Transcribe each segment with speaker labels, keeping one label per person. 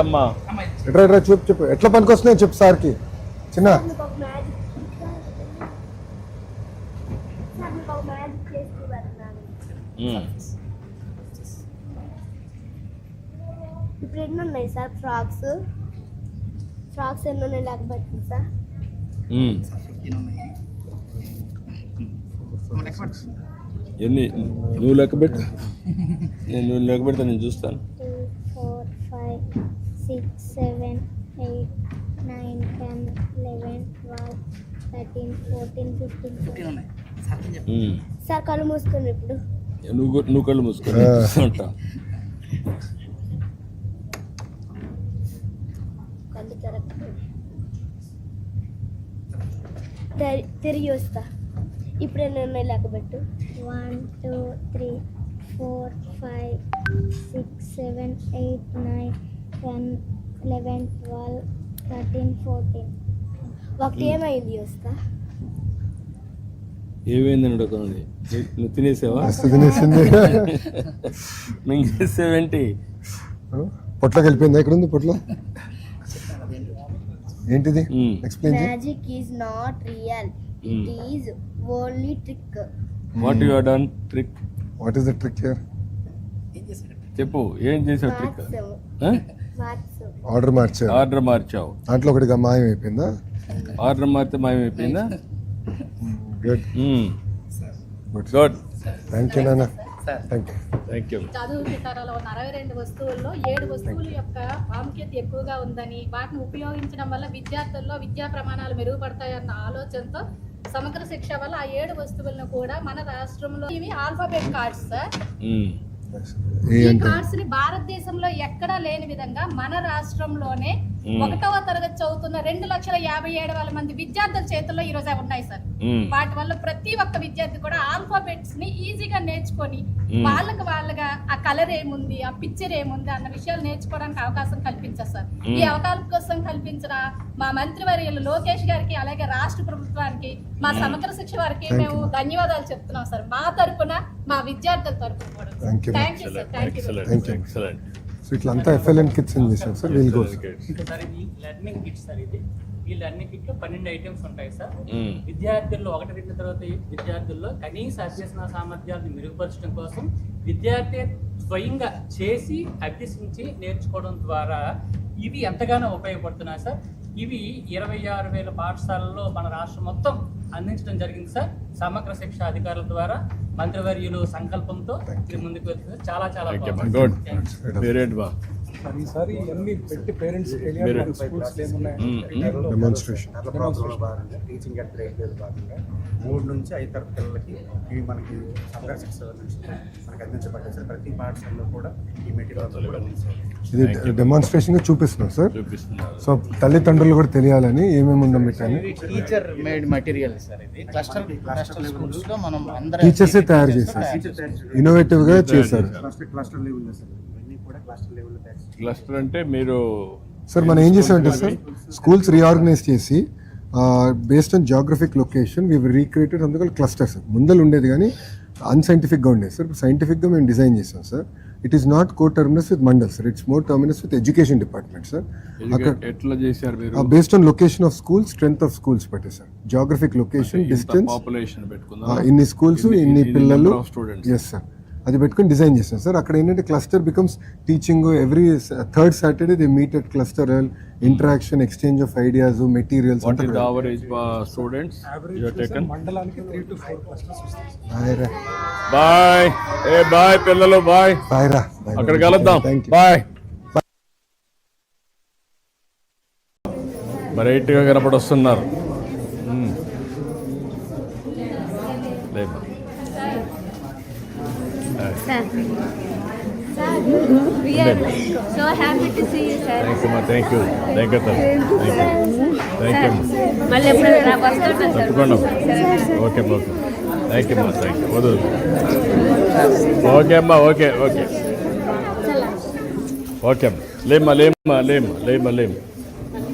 Speaker 1: అమ్మా.
Speaker 2: ఎట్రా ఎట్రా చూపు చెప్పు ఎట్లా పనికి వస్తున్నాయి చెప్పు సార్కి. చిన్న.
Speaker 3: ఇప్పుడు ఎన్ని ఉన్నాయి సార్ ఫ్రాక్స్? ఫ్రాక్స్ ఎన్ని ఉన్నాయి లేకపోతే సార్.
Speaker 1: ఎన్ని? నువ్వు లెక్క పెట్టు. నేను నువ్వు లెక్క పెడతా నేను చూస్తాను.
Speaker 3: Four five. Seven eight nine ten eleven twelve thirteen fourteen fifteen. Sir కళ్ళు మూసుకుని ఇప్పుడు.
Speaker 1: నువ్వు నువ్వు కళ్ళు
Speaker 3: తెరి- తిరిగి వస్తా. ఇప్పుడు ఎన్ని ఉన్నాయి లెక్కబెట్టు? One two three four five six seven eight nine ten eleven twelve thirteen fourteen ఒకటి ఏమైంది వస్తా
Speaker 1: ఏమైందని అడుగుతుంది నువ్వు తినేసావా?
Speaker 2: తినేసింది.
Speaker 1: మింగేసేవేంటి
Speaker 2: పొట్లోకి వెళ్ళిపోయిందా ఎక్కడ ఉంది పొట్ల? ఏంటిది. Explain
Speaker 3: magic is not real. It is only trick
Speaker 1: what you done trick
Speaker 2: what is the trick here
Speaker 1: చెప్పు. ఏం చేసావు ట్రిక్
Speaker 2: ఆర్డర్ మార్చారు.
Speaker 1: ఆర్డర్ మార్చావు.
Speaker 2: దాంట్లో ఒకటిగా మాయం అయిపోయిందా
Speaker 1: ఆర్డర్ మారితే మాయమైపోయిందా?
Speaker 2: Good
Speaker 1: good good
Speaker 2: thank you నాన్న థ్యాంక్ యూ
Speaker 1: థ్యాంక్ యూ
Speaker 4: చదువు ఉన్న అరవై రెండు వస్తువుల్లో ఏడు వస్తువుల యొక్క ప్రాముఖ్యత ఎక్కువగా ఉందని వాటిని ఉపయోగించడం వల్ల విద్యార్థుల్లో విద్యా ప్రమాణాలు మెరుగుపడతాయన్న ఆలోచనతో సమగ్ర శిక్ష వల్ల ఆ ఏడు వస్తువులను కూడా మన రాష్ట్రంలో ఇవి ఆల్ఫాబెట్ కార్డ్స్ సార్.
Speaker 2: ఏ
Speaker 4: ఈ కార్డ్స్ని భారతదేశంలో ఎక్కడా లేని విధంగా మన రాష్ట్రంలోనే. ఒకటవ తరగతి చదువుతున్న రెండు లక్షల యాభై ఏడు వేల మంది విద్యార్థుల చేతుల్లో ఈ రోజు అవి ఉన్నాయి సార్. వాటి వల్ల ప్రతి ఒక్క విద్యార్థి కూడా ఆల్ఫాబెట్స్ని ఈజీగా నేర్చుకొని. వాళ్ళకి వాళ్ళగా ఆ కలర్ ఏముంది ఆ పిక్చర్ ఏముంది అన్న విషయాలు నేర్చుకోవడానికి అవకాశం కల్పించారు సార్. ఈ. అవకాశం కల్పించిన మా మంత్రివర్యులు లోకేష్ గారికి అలాగే రాష్ట్ర ప్రభుత్వానికి మా సమగ్ర శిక్ష వారికి మేము ధన్యవాదాలు చెప్తున్నాం సార్. మా తరపున మా విద్యార్థుల తరపున కూడా. Thank you sir thank you
Speaker 2: so ఇట్లా అంతా ఎఫ్ఎల్ఎన్ కిట్స్ అని చేశారు సార్? వీల్ గోస్
Speaker 5: సార్ ఇది లెర్నింగ్ కిట్ సార్ ఇది. ఈ లెర్నింగ్ కిట్లో పన్నెండు ఐటమ్స్ ఉంటాయి సార్. విద్యార్థుల్లో ఒకటి రెండు తర్వాత విద్యార్థుల్లో కనీస అభ్యసన సామర్థ్యాలను మెరుగుపరచడం కోసం విద్యార్థి స్వయంగా చేసి అభ్యసించి నేర్చుకోవడం ద్వారా ఇవి ఎంతగానో ఉపయోగపడుతున్నాయి సార్. ఇవి ఇరవై ఆరు వేల పాఠశాలల్లో మన రాష్ట్రం మొత్తం అందించడం జరిగింది సార్. సమగ్ర శిక్ష అధికారుల ద్వారా మంత్రివర్యులు సంకల్పంతో ముందుకు వెళ్తుంది. చాలా చాలా
Speaker 6: మరి ఈసారి ఇవన్నీ పెట్టి పేరెంట్స్
Speaker 1: మీరు-
Speaker 6: స్కూల్స్ ఏమున్నాయి
Speaker 7: టీచింగ్ అట్ గ్రేడ్లో భాగంగా మూడు నుంచి ఐదు తరగతి పిల్లలకి ఇవి మనకి సంఘర్ష శిక్ష నుంచి మనకి అందించబడ్డాయి సార్. ప్రతి పాఠశాలలో కూడా ఈ మెటీరియల్ కూడా ఉంది సార్.
Speaker 2: ఇది డెమాన్స్ట్రేషన్గా చూపిస్తున్నాం సార్. సో తల్లిదండ్రులు కూడా తెలియాలని ఏమేమి ఉందో పెట్టాను
Speaker 8: టీచర్ మేడ్ మెటీరియల్ సార్ ఇది. క్లస్టర్ క్లస్టర్ స్కూల్స్లో మనం అందరం
Speaker 2: టీచర్సే తయారు చేశారు ఇన్నోవేటివ్గా చేశారు
Speaker 7: క్లస్టర్ క్లస్టర్ లెవెల్లో సార్. క్లస్టర్
Speaker 1: అంటే మీరు
Speaker 2: సార్ మనం ఏం చేసామంటే సార్ స్కూల్స్ రీఆర్గనైజ్ చేసి based on geographic location we recreated అందుకని క్లస్టర్ సార్ ముందలు ఉండేది కానీ అన్సైంటిఫిక్గా ఉండేది సార్ సైంటిఫిక్గా మేము డిజైన్ చేసాం sir it is not coterminous with Mandal sir it's more terminus with education department sir అక్కడ
Speaker 1: ఎట్లా చేశారు మీరు?
Speaker 2: Based on location of schools strength of schools పెట్టే sir geographic location distance
Speaker 1: population పెట్టుకుందాం.
Speaker 2: ఇన్ని స్కూల్స్
Speaker 1: ఇన్ని-
Speaker 2: పిల్లలు. ఎస్ సార్ అది పెట్టుకొని డిజైన్ చేస్తాం సార్ అక్కడ ఏంటంటే cluster becomes teaching every third Saturday they meet at cluster interaction exchange of ideas materials
Speaker 1: students bye A bye పిల్లలు బాయ్
Speaker 2: బాయ్ రా.
Speaker 1: అక్కడ కలుద్దాం. బాయ్ కనపడొస్తున్నారు. మ్మ్. లేమ్మా. లేమ్మా.
Speaker 3: So happy to see you sir
Speaker 1: thank you thank you thank you thank you thank you అమ్మా
Speaker 3: మళ్ళీ ఎప్పుడైనా నాకు వస్తుంటాను సార్.
Speaker 1: తప్పకుండా ఓకే ఓకే థ్యాంక్ యూ అమ్మా థ్యాంక్ యూ వదలు. ఓకే అమ్మా. Okay okay. ఓకే అమ్మా. లేమ్మా లేమ్మా లేమ్మా లేమ్మా లేమ్మా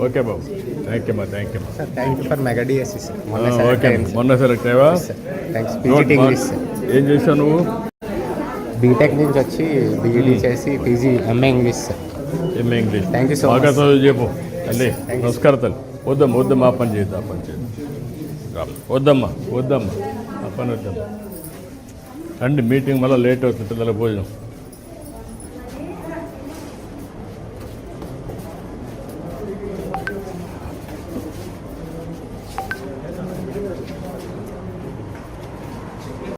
Speaker 1: ఓకే బాబు. థ్యాంక్ యూ అమ్మా thank you
Speaker 7: sir thank you for mega DSC sir
Speaker 1: okay. మొన్న సెలెక్ట్ అయ్యావా
Speaker 7: థ్యాంక్స్
Speaker 1: ఏం చేసావు నువ్వు?
Speaker 7: బీటెక్ నుంచి వచ్చి బీఈడీ చేసి PG MA English sir
Speaker 1: MA English
Speaker 8: so
Speaker 1: బాగా
Speaker 8: much.
Speaker 1: చదువు చెప్పు. తల్లి నమస్కారం తల్లి. వద్దమ్మా వద్దమ్మా ఆ పని చేద్దాం ఆ పని చేద్దాం. రా. వద్దమ్మా వద్దమ్మా. ఆ పని వద్దమ్మా. రండి మీటింగ్ మళ్ళీ లేట్ అవుతుంది పిల్లల భోజనం.